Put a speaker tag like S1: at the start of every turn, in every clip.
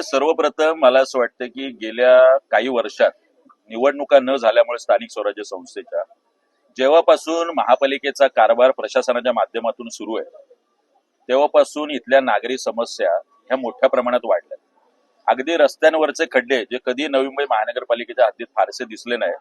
S1: म्हणजे सर्वप्रथम मला असं वाटतं की गेल्या काही वर्षात निवडणुका न झाल्यामुळे स्थानिक स्वराज्य संस्थेच्या जेव्हापासून महापालिकेचा कारभार प्रशासनाच्या माध्यमातून सुरू आहे तेव्हापासून इथल्या नागरी समस्या ह्या मोठ्या प्रमाणात वाढल्या. अगदी रस्त्यांवरचे खड्डे जे कधी नवी मुंबई महानगरपालिकेच्या हद्दीत फारसे दिसले नाही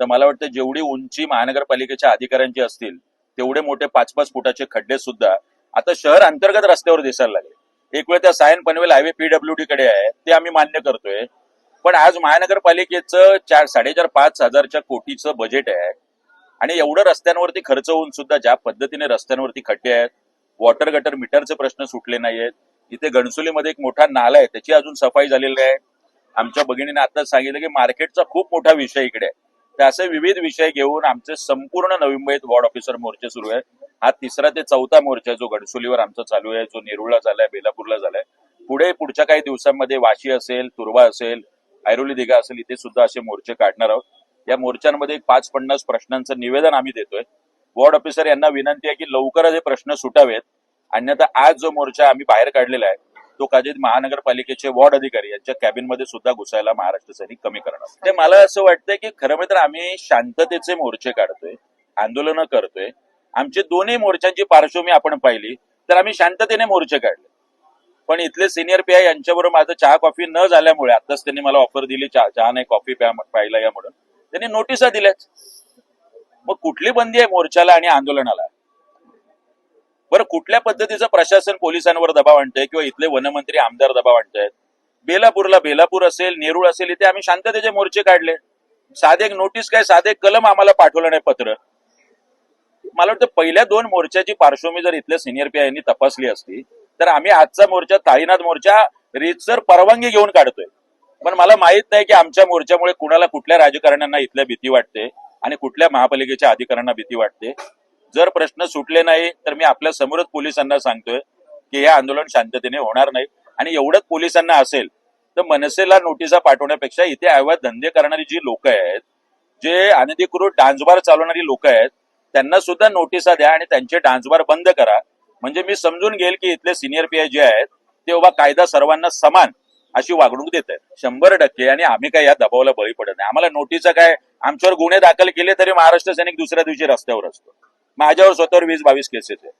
S1: तर मला वाटतं जेवढी उंची महानगरपालिकेच्या अधिकाऱ्यांची असतील तेवढे मोठे पाच पाच फुटाचे खड्डे सुद्धा आता शहर अंतर्गत रस्त्यावर दिसायला लागले. एक वेळ त्या सायन पनवेल हायवे पीडब्ल्यूडी कडे आहे ते आम्ही मान्य करतोय. पण आज महानगरपालिकेचं चार साडेचार पाच हजारच्या कोटीचं बजेट आहे. आणि एवढं रस्त्यांवरती खर्च होऊन सुद्धा ज्या पद्धतीने रस्त्यांवरती खड्डे आहेत वॉटर गटर मीटरचे प्रश्न सुटले नाहीयेत. इथे गणसोलीमध्ये एक मोठा नाला आहे त्याची अजून सफाई झालेली आहे. आमच्या भगिनीने आताच सांगितलं की मार्केटचा खूप मोठा विषय इकडे आहे. तर असे विविध विषय घेऊन आमचे संपूर्ण नवी मुंबईत वॉर्ड ऑफिसर मोर्चे सुरू आहे हा तिसरा ते चौथा मोर्चा जो गडसुलीवर आमचा चालू आहे जो नेरुळला झालाय बेलापूरला झालाय. पुढे पुढच्या काही दिवसांमध्ये वाशी असेल तुर्वा असेल ऐरोली दिघा असेल इथे सुद्धा असे मोर्चे काढणार आहोत. या मोर्चांमध्ये पाच पन्नास प्रश्नांचं निवेदन आम्ही देतोय. वॉर्ड ऑफिसर यांना विनंती आहे की लवकरच हे प्रश्न सुटावेत. अन्यथा आज जो मोर्चा आम्ही बाहेर काढलेला आहे तो कदाचित महानगरपालिकेचे वॉर्ड अधिकारी यांच्या कॅबिनमध्ये सुद्धा घुसायला महाराष्ट्र सैनिक कमी करणार. ते मला असं वाटतंय की खरं म्हणजे तर आम्ही शांततेचे मोर्चे काढतोय आंदोलनं करतोय. आमचे दोन्ही मोर्चांची पार्श्वभूमी आपण पाहिली तर आम्ही शांततेने मोर्चे काढले. पण इथले सिनियर पी आय यांच्याबरोबर माझं चहा कॉफी न झाल्यामुळे आताच त्यांनी मला ऑफर दिली चहा चहा नाही कॉफी प्या पाहिला या म्हणून. त्यांनी नोटिसा दिल्याच मग कुठली बंदी आहे मोर्चाला आणि आंदोलनाला? बरं कुठल्या पद्धतीचं प्रशासन पोलिसांवर दबाव आणतंय किंवा इथले वनमंत्री आमदार दबाव आणतायत? बेलापूरला बेलापूर असेल नेरूळ असेल इथे आम्ही शांततेचे मोर्चे काढले. साधे एक नोटीस काय साधे एक कलम आम्हाला पाठवलं नाही पत्र. मला वाटतं पहिल्या दोन मोर्चाची पार्श्वभूमी जर इथल्या सिनियर पी यांनी तपासली असती तर आम्ही आजचा मोर्चा ताईनाथ मोर्चा रीतसर परवानगी घेऊन काढतोय. पण मला माहीत नाही की आमच्या मोर्चामुळे कुणाला कुठल्या राजकारण्यांना इथल्या भीती वाटते आणि कुठल्या महापालिकेच्या अधिकाऱ्यांना भीती वाटते. जर प्रश्न सुटले नाही तर मी आपल्या समोरच पोलिसांना सांगतोय की हे आंदोलन शांततेने होणार नाही. आणि एवढंच पोलिसांना असेल तर मनसेला नोटिसा पाठवण्यापेक्षा इथे अवैध धंदे करणारी जी लोक आहेत जे अनधिकृत डान्सबार चालवणारी लोक आहेत त्यांना सुद्धा नोटिसा द्या आणि त्यांचे डान्सबार बंद करा. म्हणजे मी समजून घेईल की इथले सिनियर पी जे आहेत ते बाबा कायदा सर्वांना समान अशी वागणूक देत आहेत. शंभर टक्के आणि आम्ही काय या दबावाला बळी पडत नाही. आम्हाला नोटिसा काय आमच्यावर गुन्हे दाखल केले तरी महाराष्ट्र सैनिक दुसऱ्या दिवशी रस्त्यावर असतो. माझ्यावर स्वतःवर वीस बावीस केसेस आहे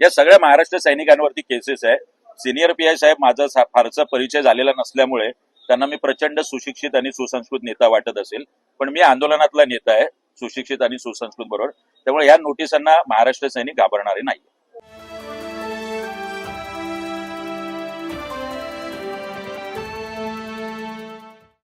S1: या सगळ्या महाराष्ट्र सैनिकांवरती केसेस आहे सिनियर पी आय साहेब माझा फारसा परिचय झालेला नसल्यामुळे त्यांना मी प्रचंड सुशिक्षित आणि सुसंस्कृत नेता वाटत असेल. पण मी आंदोलनातला नेता आहे सुशिक्षित आणि सुसंस्कृत बरोबर. त्यामुळे या नोटिसांना महाराष्ट्र सैनिक घाबरणारे नाही